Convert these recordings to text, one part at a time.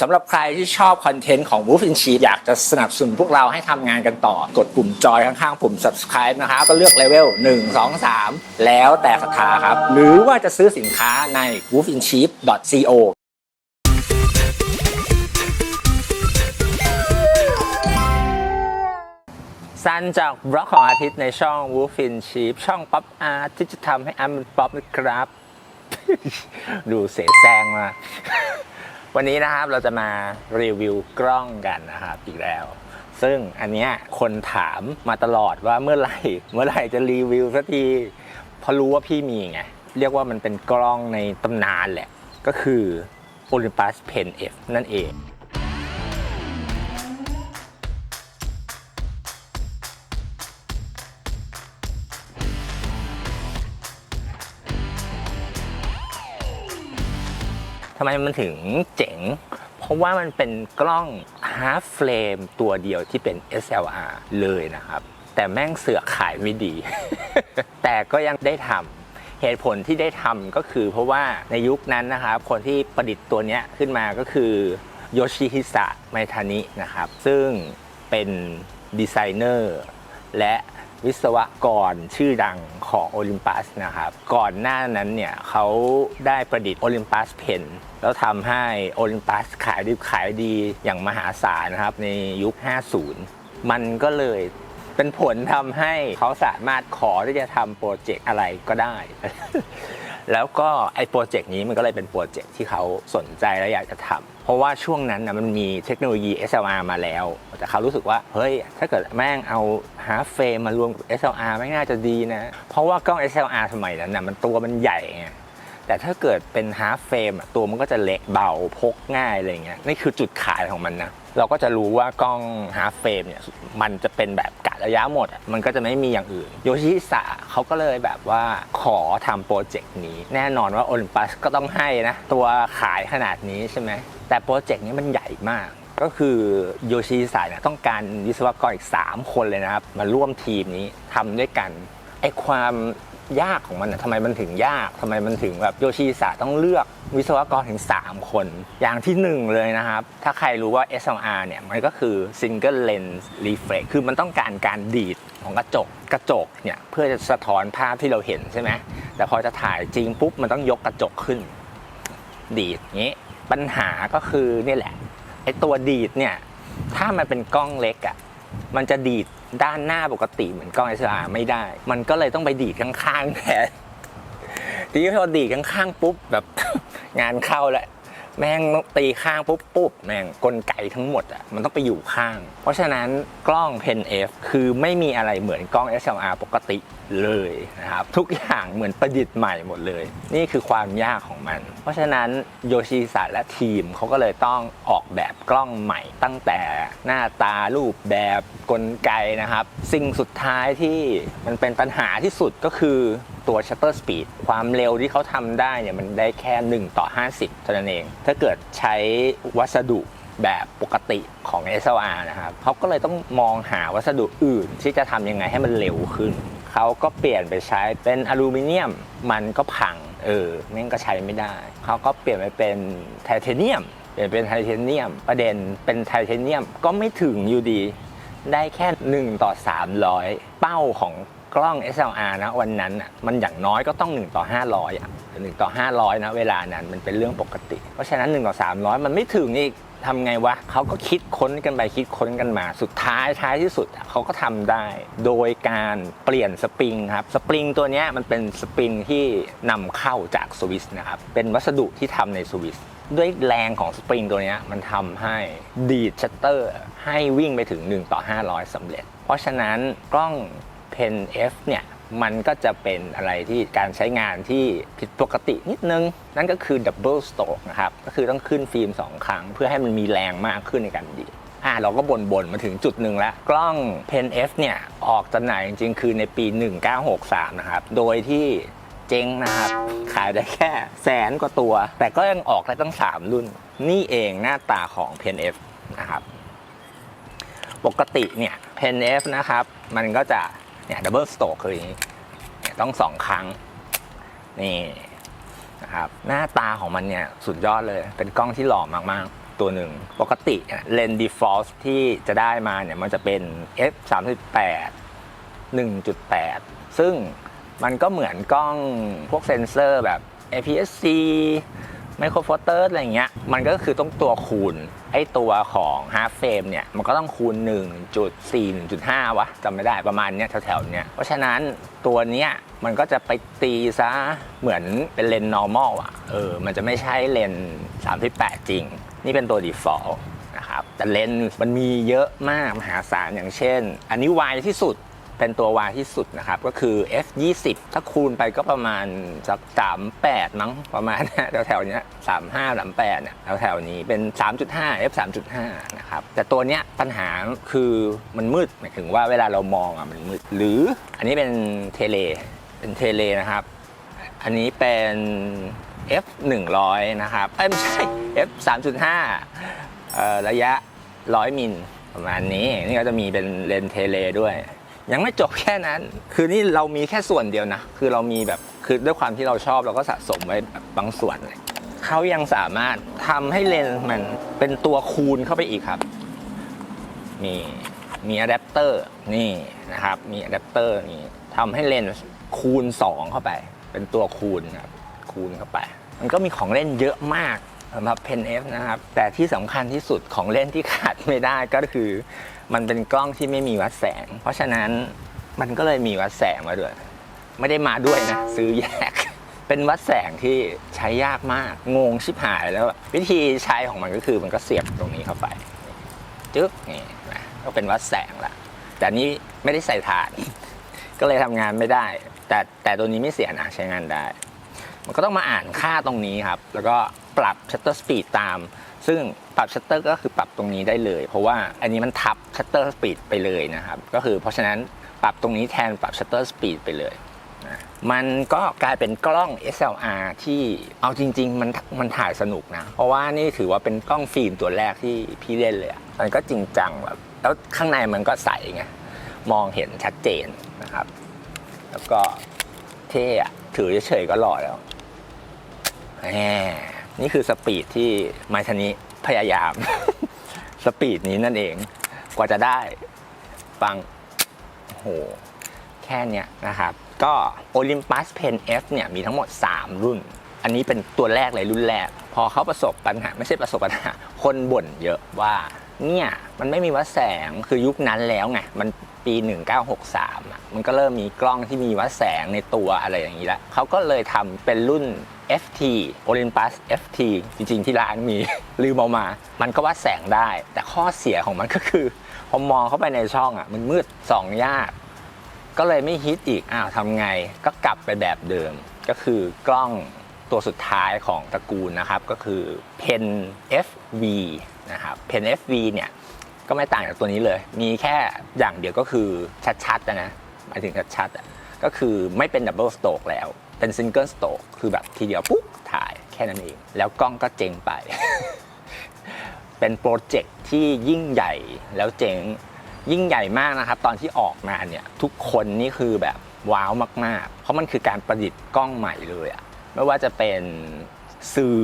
สำหรับใครที่ชอบคอนเทนต์ของ Wolf in Sheep อยากจะสนับสนุนพวกเราให้ทำงานกันต่อกดปุ่มจอยข้างๆ ปุ่ม subscribe นะครับก็เลือกเลเวล 1 2 3 แล้วแต่ศรัทธาครับ หรือว่าจะซื้อสินค้าใน wolfinsheep.co สั้นจากบล็อกของอาทิตย์ในช่อง Wolf in Sheep ช่องป๊อปอาร์ตที่จะทำให้อาร์ตเป็นป๊อปนะครับ ดูเสแสร้งมาก วันนี้นะครับเราจะมารีวิวกล้องกันนะครับอีกแล้ว ซึ่งอันเนี้ยคนถามมาตลอดว่าเมื่อไหร่ เมื่อไหร่จะรีวิวสักทีเพราะรู้ว่าพี่มีไง เรียกว่ามันเป็นกล้องในตำนานแหละ ก็คือ Olympus Pen F นั่นเอง ทำไมมันถึงเจ๋ง เพราะว่ามันเป็นกล้อง half frame ตัวเดียวที่เป็น SLR เลยนะครับ แต่แม่งเสือกขายไม่ดี แต่ก็ยังได้ทำเหตุผลที่ได้ทำก็คือเพราะว่าในยุคนั้นนะครับคนที่ประดิษฐ์ตัวนี้ขึ้นมาก็คือโยชิฮิสะไมทานินะครับ ซึ่งเป็นดีไซเนอร์และ วิศวกรชื่อดังของโอลิมปัสนะครับ ก่อนหน้านั้นเนี่ยเขาได้ประดิษฐ์โอลิมปัสเพนแล้วทำให้โอลิมปัสขายดีขายดีอย่างมหาศาลนะครับ ในยุค 50 มันก็เลยเป็นผลทำให้เขาสามารถขอที่จะทำโปรเจกต์อะไรก็ได้ แล้วก็ไอ้โปรเจกต์นี้มันก็เลยเป็นโปรเจกต์ที่เขาสนใจและอยากจะทำเพราะว่าช่วงนั้นนะมันมีเทคโนโลยี SLR มาแล้ว แต่เขารู้สึกว่า เฮ้ย ถ้าเกิดแม่งเอาฮาร์ฟเฟรมมารวมกับ SLR ไม่น่าจะดีนะ เพราะว่ากล้อง SLR สมัยนั้นนะมันตัวมันใหญ่ไงแต่ถ้าเกิดเป็นฮาร์ฟเฟรมตัวมันก็จะเล็กเบาพกง่ายอะไรเงี้ยนี่คือจุดขายของมันนะ เราก็จะรู้ว่ากล้องฮาร์ฟเฟรมเนี่ยมันจะเป็นแบบกะระยะหมดอะมันก็จะไม่มีอย่างอื่น โยชิสะเขาก็เลยแบบว่าขอทำโปรเจกต์นี้ แน่นอนว่าโอลิมปัสก็ต้องให้นะ ตัวขายขนาดนี้ใช่ไหม แต่โปรเจกต์นี้มันใหญ่มากก็คือโยชิสะเนี่ยต้องการวิศวกรอีก 3 คนเลยนะครับ มาร่วมทีมนี้ทำด้วยกันไอความ ยากของมันนะทำไมมันถึงยากทำไมมันถึงแบบโยชิสะต้องเลือกวิศวกรถึง 3 คน อย่างที่ 1 เลยนะครับ ถ้าใครรู้ว่า SLR เนี่ย มันก็คือ single lens reflex คือมันต้องการการดีดของกระจกกระจกเนี่ยเพื่อจะสะท้อนภาพที่เราเห็นใช่ไหมแต่พอจะถ่ายจริงปุ๊บมันต้องยกกระจกขึ้น ดีดอย่างนี้ ปัญหาก็คือนี่แหละไอตัวดีดเนี่ยถ้ามันเป็นกล้องเล็กอะ่ะมันจะดีด ด้านหน้าปกติเหมือนกล้อง SLR ไม่ได้ มันก็เลยต้องไปดีดข้างๆแทนทีนี้พอดีดข้างๆปุ๊บแบบงานเข้าแหละแม่งตีข้างปุ๊บปุ๊บแม่งกลไกทั้งหมดอะมันต้องไปอยู่ข้าง เพราะฉะนั้นกล้อง Pen F คือไม่มีอะไรเหมือนกล้อง SLR ปกติ เลยนะครับทุกอย่างเหมือนประดิษฐ์ใหม่หมดเลย นี่คือความยากของมัน เพราะฉะนั้นโยชิสะและทีมเขาก็เลยต้องออกแบบกล้องใหม่ตั้งแต่หน้าตารูปแบบกลไกนะครับ สิ่งสุดท้ายที่มันเป็นปัญหาที่สุดก็คือตัว shutter speed ความเร็วที่เขาทำได้เนี่ยมันได้แค่ 1 ต่อ 50 เท่านั้นเอง ถ้าเกิดใช้วัสดุแบบปกติของ SLR นะครับเขาก็เลยต้องมองหาวัสดุอื่นที่จะทำยังไงให้มันเร็วขึ้น เขาก็เปลี่ยนไปใช้เป็นอลูมิเนียมมันก็พังเออแม่งก็ใช้ไม่ได้ เขาก็เปลี่ยนไปเป็นไทเทเนียมเปลี่ยนเป็นไทเทเนียม ประเด็นเป็นไทเทเนียมก็ไม่ถึงอยู่ดีได้แค่ 1 ต่อ 300 เป้าของกล้อง SLR นะวันนั้นอะมันอย่างน้อยก็ต้อง 1 ต่อ 500อะ1ต่อ 500 นะ เวลานั้นมันเป็นเรื่องปกติ เพราะฉะนั้น 1 ต่อ 300 มันไม่ถึงอีก ทำไงวะเขาก็คิดค้นกันไปคิดค้นกันมา สุดท้ายท้ายที่สุดเขาก็ทำได้ โดยการเปลี่ยนสปริงครับสปริงตัวนี้มันเป็นสปริงที่นำเข้าจากสวิสนะครับเป็นวัสดุที่ทำในสวิสด้วยแรงของสปริงตัวนี้มันทำให้ดีดชัตเตอร์ให้วิ่งไปถึง 1 ต่อ 500สำเร็จ เพราะฉะนั้นกล้อง Pen F เนี่ย มันก็จะเป็นอะไรที่การใช้งานที่ผิดปกตินิดนึง นั่นก็คือ Double Stroke นะครับ ก็คือต้องขึ้นฟิล์ม 2 ครั้ง เพื่อให้มันมีแรงมากขึ้นในการดีอ่าเราก็บ่นๆมาถึงจุดหนึ่งแล้ว กล้อง Pen F เนี่ยออกจำหน่ายจริงๆ คือในปี 1963 นะครับ โดยที่เจ๊งนะครับ ขายได้แค่แสนกว่าตัว แต่ก็ยังออกได้ตั้ง 3 รุ่น นี่เองหน้าตาของ Pen F นะครับ ปกติเนี่ย Pen F นะครับ มันก็จะ เนี่ยดับเบิลสโตกคืออย่างนี้เนี่ยต้องสองครั้ง นี่นะครับหน้าตาของมันเนี่ยสุดยอดเลย เป็นกล้องที่หล่อมากๆ ตัวหนึ่ง ปกติเนี่ยเลนส์ default ที่จะได้มาเนี่ยมันจะเป็น f 38 1.8 ซึ่งมันก็เหมือนกล้องพวกเซนเซอร์แบบ APS-C ไมโครโฟเตอร์อะไรเงี้ยมันก็คือต้องตัวคูณ ไอตัวของ half frame เนี่ย มันก็ต้องคูณ 1.4 1.5 วะจำไม่ได้ประมาณเนี้ยแถวๆเนี้ยเพราะฉะนั้นตัวเนี้ยมันก็จะไปตีซะเหมือนเป็นเลนส์ normal อะเออมันจะไม่ใช่เลนส์38 จริง นี่เป็นตัว default นะครับแต่เลนส์มันมีเยอะมากมหาศาลอย่างเช่น อันนี้วที่สุด เป็นตัววายที่สุดนะครับ ก็คือ f 2 0 ถ้าคูณไปก็ประมาณสัก38 มั้งประมาณแถวๆเนี้ย35 38เนี่ยแถวๆนี้เป็น 3.5 f 3.5นะครับแต่ตัวเนี้ยปัญหาคือมันมืดหมายถึงว่าเวลาเรามองอะมันมืด หรืออันนี้เป็นเทเลเป็นเทเลนะครับ อันนี้เป็น f 100นะครับเอ้ยไม่ใช่ f 3.5ระยะ 100 มิลประมาณนี้ นี่ก็จะมีเป็นเลนเทเลด้วย ยังไม่จบแค่นั้น คือนี่เรามีแค่ส่วนเดียวนะ คือเรามีแบบคือด้วยความที่เราชอบเราก็สะสมไว้แบบบางส่วนเลยเขายังสามารถทำให้เลนส์มันเป็นตัวคูณเข้าไปอีกครับ มีมีอะแดปเตอร์นี่นะครับ มีอะแดปเตอร์นี่ทำให้เลนส์คูณ 2 เข้าไป เป็นตัวคูณครับคูณเข้าไป มันก็มีของเล่นเยอะมาก สำหรับ Pen F นะครับ แต่ที่สำคัญที่สุดของเล่นที่ขาดไม่ได้ก็คือ มันเป็นกล้องที่ไม่มีวัดแสง เพราะฉะนั้นมันก็เลยมีวัดแสงมาด้วย ไม่ได้มาด้วยนะ ซื้อแยก เป็นวัดแสงที่ใช้ยากมากงงชิบหายแล้ว วิธีใช้ของมันก็คือมันก็เสียบตรงนี้เข้าไปจึ๊กนี่นะก็เป็นวัดแสงละแต่นี้ไม่ได้ใส่ถ่าน ก็เลยทำงานไม่ได้ แต่แต่ตัวนี้ไม่เสียนะใช้งานได้ มันก็ต้องมาอ่านค่าตรงนี้ครับ แล้วก็ ปรับ shutter speed ตาม ซึ่งปรับ shutter ก็คือปรับตรงนี้ได้เลย เพราะว่าอันนี้มันทับ shutter speed ไปเลยนะครับก็คือเพราะฉะนั้นปรับตรงนี้แทนปรับ shutter speed ไปเลยมันก็กลายเป็นกล้อง SLR ที่เอาจริง ๆ มันมันถ่ายสนุกนะ เพราะว่านี่ถือว่าเป็นกล้องฟิล์มตัวแรกที่พี่เล่นเลยอะมันก็จริงจังแบบแล้วข้างในมันก็ใสไงมองเห็นชัดเจนนะครับ แล้วก็เท่อะถือเฉยๆก็หล่อแล้วแหม นี่คือสปีดที่ไมทานิพยายาม สปีดนี้นั่นเองกว่าจะได้ฟังโหแค่เนี้ยนะครับ ก็ Olympus Pen F เนี่ยมีทั้งหมด 3 รุ่น อันนี้เป็นตัวแรกเลยรุ่นแรก พอเขาประสบปัญหา ไม่ใช่ประสบปัญหา คนบ่นเยอะว่า เนี่ยมันไม่มีวัดแสงคือยุคนั้นแล้วไงมันปี 1963 มันก็เริ่มมีกล้องที่มีวัดแสงในตัวอะไรอย่างนี้แล้วเขาก็เลยทำเป็นรุ่น FT Olympus FT จริง ๆ ที่ร้านมี ลืมเอามา มันก็วัดแสงได้ แต่ข้อเสียของมันก็คือพอมองเข้าไปในช่องอะ มันมืดส่องยาก ก็เลยไม่ฮิตอีก อ้าวทำไงก็กลับไปแบบเดิม ก็คือกล้องตัวสุดท้ายของตระกูลนะครับ ก็คือ Pen FV นะครับ Pen FV เนี่ยก็ไม่ต่างจากตัวนี้เลย มีแค่อย่างเดียวก็คือชัดๆนะหมายถึงชัดๆก็คือไม่เป็นดับเบิลสโตกแล้ว เป็นซิงเกิลสโตกคือแบบทีเดียวปุ๊บถ่ายแค่นั้นเอง แล้วกล้องก็เจ๊งไป เป็นโปรเจกต์ที่ยิ่งใหญ่แล้วเจ๋งยิ่งใหญ่มากนะครับ ตอนที่ออกมาเนี่ยทุกคนนี่คือแบบว้าวมาก ๆ เพราะมันคือการประดิษฐ์กล้องใหม่เลยอะไม่ว่าจะเป็นสื่อ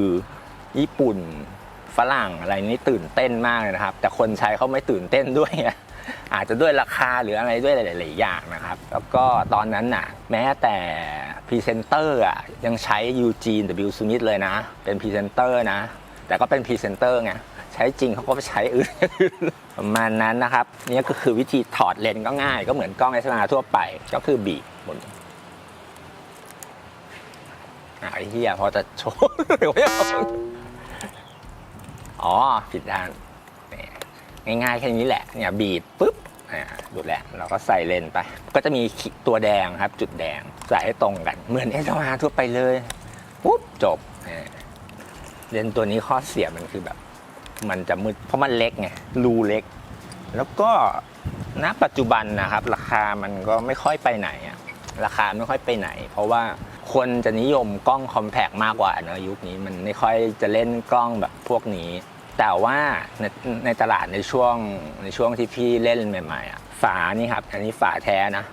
ญี่ปุ่นฝรั่งอะไรนี่ตื่นเต้นมากเลยนะครับ แต่คนใช้เขาไม่ตื่นเต้นด้วย อาจจะด้วยราคาหรืออะไรด้วยหลาย ๆ อย่างนะครับ แล้วก็ตอนนั้นน่ะแม้แต่พรีเซนเตอร์อะยังใช้ยูจีน W Smith เลยนะ เป็นพรีเซนเตอร์นะ แต่ก็เป็นพรีเซนเตอร์ไงใช้จริงเขาก็ไปใช้อื่นประมาณนั้นนะครับนี่ก็คือวิธีถอดเลนก็ง่าย ก็เหมือนกล้อง SLR ทั่วไปก็คือบีบนอะไอ้เหี้ยพอจะโชว์หรือไม่อาอ๋อผิดด้าน ง่ายๆแค่นี้แหละเนี่ยบีบปุ๊บอ่าดูแลเราก็ใส่เลนไป ก็จะมีตัวแดงครับ จุดแดงใส่ให้ตรงกัน เหมือน SLR ทั่วไปเลยปุ๊บจบเลนตัวนี้ข้อเสียมันคือแบบ มันจะมืดเพราะมันเล็กไงรูเล็ก แล้วก็ณปัจจุบันนะครับ ราคามันก็ไม่ค่อยไปไหนอะราคาไม่ค่อยไปไหน เพราะว่าคนจะนิยมกล้องคอมแพกมากกว่าเนอะยุคนี้มันไม่ค่อยจะเล่นกล้องแบบพวกนี้ แต่ว่าในในตลาดในช่วงในช่วงที่พี่เล่นใหม่ๆอะฝานี่ครับ อันนี้ฝาแท้นะ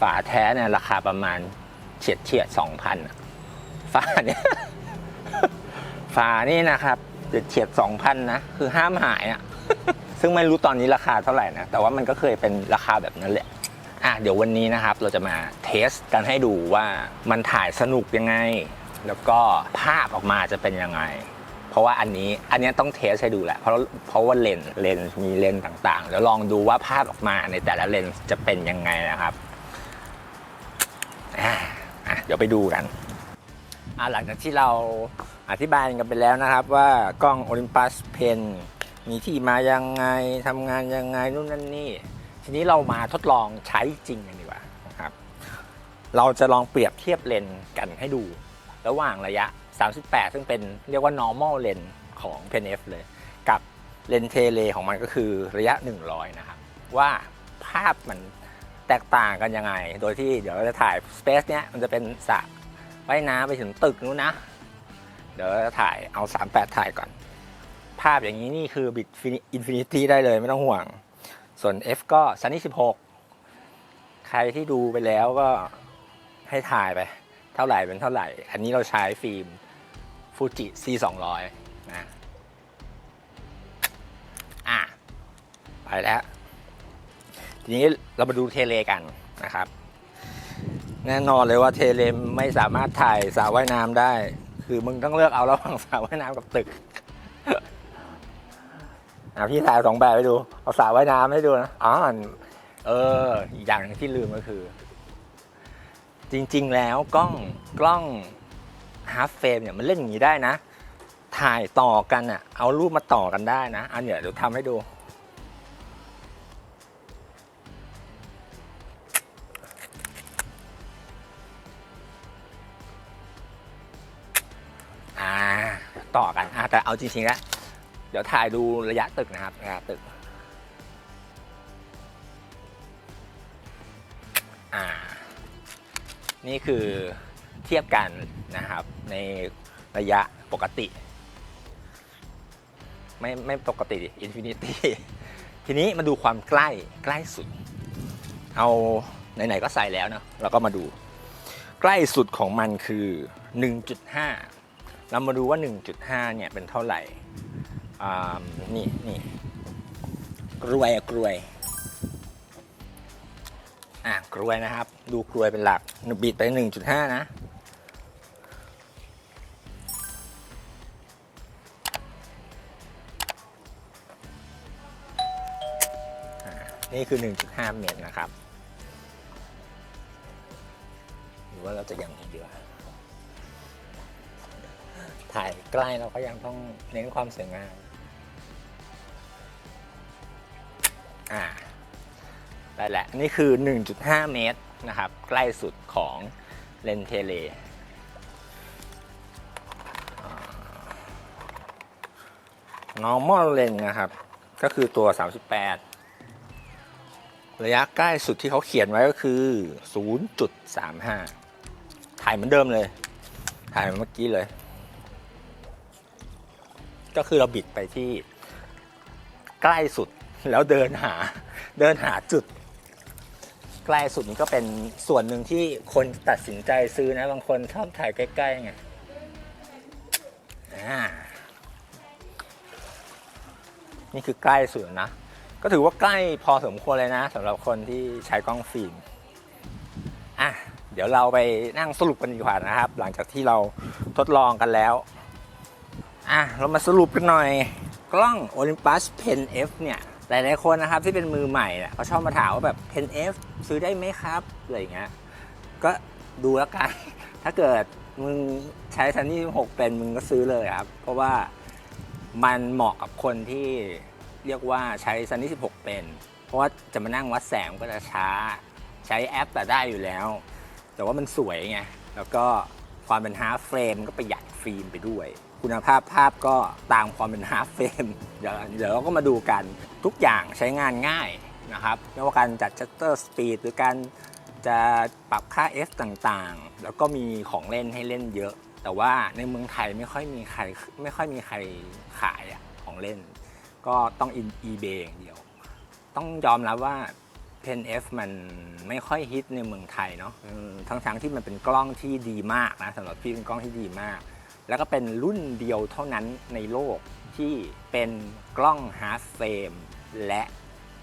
ฝาแท้เนี่ยราคาประมาณเฉียดเฉียดสองพันฝาเนี่ยฝานี่นะครับเด็ดเฉียดสองพันนะคือห้ามหายอะซึ่งไม่รู้ตอนนี้ราคาเท่าไหร่นะ แต่ว่ามันก็เคยเป็นราคาแบบนั้นแหละอะเดี๋ยววันนี้นะครับเราจะมาเทสกันให้ดูว่ามันถ่ายสนุกยังไง แล้วก็ภาพออกมาจะเป็นยังไง เพราะว่าอันนี้อันนี้ต้องเทสให้ดูแหละ เพราะเพราะว่าเลนเลนมีเลนต่างๆ แล้วลองดูว่าภาพออกมาในแต่ละเลนจะเป็นยังไงนะครับเดี๋ยวไปดูกันหลังจากที่เราอธิบายกันไปแล้วนะครับ ว่ากล้อง Olympus Pen มีที่มายังไงทำงานยังไงนู่นนั่นนี่ ทีนี้เรามาทดลองใช้จริงกันดีกว่านะครับ เราจะลองเปรียบเทียบเลนกันให้ดู ระหว่างระยะ 38 ซึ่งเป็นเรียกว่า normal lens ของ Pen F เลย กับเลนเทเลของมันก็คือระยะ 100 นะครับ ว่าภาพมันแตกต่างกันยังไง โดยที่เดี๋ยวเราจะถ่าย Space เนี้ยมันจะเป็นสระว่ายน้ำไปถึงตึกนู้นนะ เดี๋ยวจะถ่ายเอา 38 ถ่ายก่อน ภาพอย่างนี้นี่คือบิดอินฟินิตี้ได้เลยไม่ต้องห่วง ส่วน F ก็ซันนี่16 ใครที่ดูไปแล้วก็ให้ถ่ายไป เท่าไหร่เป็นเท่าไหร่ อันนี้เราใช้ฟิล์ม ฟูจิ C 200นะอะไปแล้ว ทีนี้เรามาดูเทเลกันนะครับ แน่นอนเลยว่าเทเลมไม่สามารถถ่ายสระว่ายน้ำได้ คือมึงต้องเลือกเอาระหว่างสระว่ายน้ำกับตึกอะพี่ถ่ายสองแบบให้ดู เอาสระว่ายน้ำให้ดูนะอ๋อเอออีกอย่างหนึงที่ลืมก็คือ จริง ๆ แล้วกล้องกล้อง ฮาร์ฟเฟรมเนี่ยมันเล่นอย่างนี้ได้นะ ถ่ายต่อกันอะเอารูปมาต่อกันได้นะอันเดี๋ยเดี๋ยวทำให้ดู อ่าต่อกันอ่าแต่เอาจริงๆแล้วเดี๋ยวถ่ายดูระยะตึกนะครับระยะตึกอ่า นี่คือ เทียบกันนะครับในระยะปกติ ไม่ไม่ปกติอินฟินิตี้ทีนี้มาดูความใกล้ใกล้สุด เอาไหนๆก็ใส่แล้วเนาะเราก็มาดู ใกล้สุดของมันคือ 1.5 เรามาดูว่า 1.5 เนี่ยเป็นเท่าไหร่อ่านี่นี่กรวยกรวยอะกรวยนะครับ ดูกรวยเป็นหลักหนบิดไป 1.5 นะ นี่คือ 1.5 เมตรนะครับ หรือว่าเราจะย่างนี้ดีวะถ่ายใกล้เราก็ยังต้องเน้นความสวยงามอ่าได้แหละ นี่คือ 1.5 เมตรนะครับ ใกล้สุดของเลนเทเลอ่า normal lens นะครับ ก็คือตัว 38 ระยะใกล้สุดที่เขาเขียนไว้ก็คือ 0.35 ถ่ายเหมือนเดิมเลย ถ่ายเหมือนเมื่อกี้เลย ก็คือเราบิดไปที่ใกล้สุดแล้วเดินหาเดินหาจุด ใกล้สุดนี้ก็เป็นส่วนหนึ่งที่คนตัดสินใจซื้อนะ บางคนชอบถ่ายใกล้ๆไงนี่คือใกล้สุดนะ ก็ถือว่าใกล้พอสมควรเลยนะสำหรับคนที่ใช้กล้องฟิล์มอะเดี๋ยวเราไปนั่งสรุปกันดีกว่านะครับ หลังจากที่เราทดลองกันแล้วอะเรามาสรุปกันหน่อยกล้อง Olympus Pen F เนี่ยหลายๆคนนะครับที่เป็นมือใหม่เนี่ยเขาชอบมาถามว่าแบบ Pen F ซื้อได้ไหมครับอะไรอย่างเงี้ยก็ดูแล้วกัน ถ้าเกิดมึงใช้ซันนี่6เป็นมึงก็ซื้อเลยครับ เพราะว่ามันเหมาะกับคนที่ เรียกว่าใช้ซันนี่16 เป็น เพราะว่าจะมานั่งวัดแสงก็จะช้า ใช้แอปแต่ได้อยู่แล้ว แต่ว่ามันสวยไง แล้วก็ความเป็นฮาร์ฟเฟรมก็ประหยัดฟิล์มไปด้วย คุณภาพภาพก็ตามความเป็นฮาร์ฟเฟรมเดี๋ยวเดี๋ยวเราก็มาดูกันทุกอย่างใช้งานง่ายนะครับไม่ว่าการจัดชัตเตอร์สปีดหรือการจะปรับค่า F ต่างๆ แล้วก็มีของเล่นให้เล่นเยอะ แต่ว่าในเมืองไทยไม่ค่อยมีใครไม่ค่อยมีใครขายอะของเล่น ก็ต้องอิน eBay อย่างเดียว ต้องยอมรับว่า Pen F มันไม่ค่อยฮิตในเมืองไทยเนาะทั้งๆที่มันเป็นกล้องที่ดีมากนะสำหรับพี่เป็นกล้องที่ดีมาก แล้วก็เป็นรุ่นเดียวเท่านั้นในโลกที่เป็นกล้อง half frame และ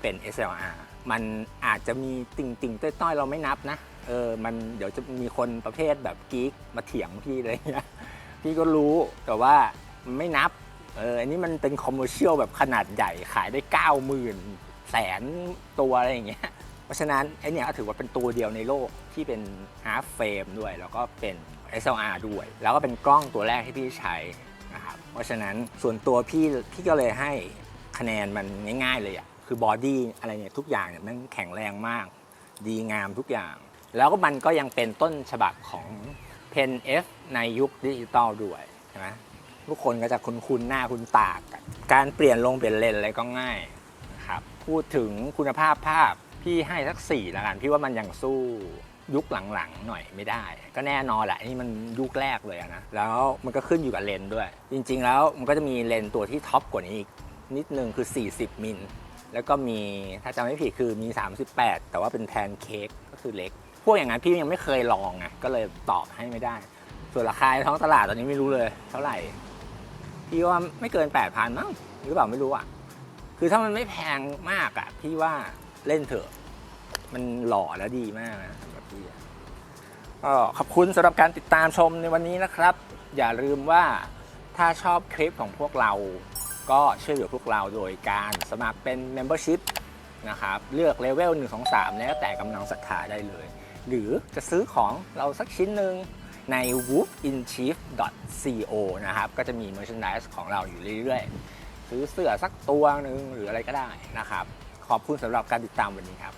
เป็น SLR มันอาจจะมีติ่งติ่งต้อยๆ เราไม่นับนะ เออ มันเดี๋ยวจะมีคนประเภทแบบกิ๊กมาเถียงพี่อะไรเงี้ย พี่ก็รู้แต่ว่าไม่นับ เอออันนี้มันเป็นคอมเมอร์เชียลแบบขนาดใหญ่ขายได้9 0,000แสนตัวอะไรอย่างเงี้ย เพราะฉะนั้นไอเนี่ยก็ถือว่าเป็นตัวเดียวในโลกที่เป็น half frame ด้วย แล้วก็เป็น SLR ด้วย แล้วก็เป็นกล้องตัวแรกที่พี่ใช้นะครับเพราะฉะนั้นส่วนตัวพี่พี่ก็เลยให้คะแนนมันง่ายๆเลยอะคือบอดี้อะไรเนี่ยทุกอย่างเนี่ยมันแข็งแรงมาก ดีงามทุกอย่าง แล้วก็มันก็ยังเป็นต้นฉบับของ Pen F ในยุคดิจิตอลด้วยใช่ไหม ทุกคนก็จะคุ้นๆหน้าคุ้นตาก การเปลี่ยนลงเปลี่ยนเลนอะไรก็ง่ายนะครับพูดถึงคุณภาพภาพพี่ให้สักสี่ละกันพี่ว่ามันยังสู้ยุคหลังๆหน่อยไม่ได้ ก็แน่นอนแหละนี่มันยุคแรกเลยนะแล้วมันก็ขึ้นอยู่กับเลนด้วย จริง ๆ แล้วมันก็จะมีเลนตัวที่ท็อปกว่านี้อีกนิดนึงคือ 40 มิลแล้วก็มีถ้าจำไม่ผิดคือมี 38 แต่ว่าเป็นแพนเค้กก็คือเล็ก พวกอย่างนั้นพี่ยังไม่เคยลองไงก็เลยตอบให้ไม่ได้ ส่วนราคาท้องตลาดตอนนี้ไม่รู้เลย เท่าไหร่ พี่ว่าไม่เกิน 8,000มั้งหรือเปล่าไม่รู้อะ คือถ้ามันไม่แพงมากอะ พี่ว่าเล่นเถอะ มันหล่อและดีมากนะสำหรับพี่อะก็ขอบคุณสำหรับการติดตามชมในวันนี้นะครับ อย่าลืมว่าถ้าชอบคลิปของพวกเรา ก็ช่วยเหลือพวกเราโดยการสมัครเป็น Membership นะครับ เลือกเลเวล1 2 3 แล้วแต่กำลังศรัทธาได้เลย หรือจะซื้อของเราสักชิ้นหนึ่ง ใน woofinchief.co นะครับ ก็จะมี merchandise ของเราอยู่เรื่อยๆ ซื้อเสื้อสักตัวหนึ่งหรืออะไรก็ได้นะครับ ขอบคุณสำหรับการติดตามวันนี้ครับ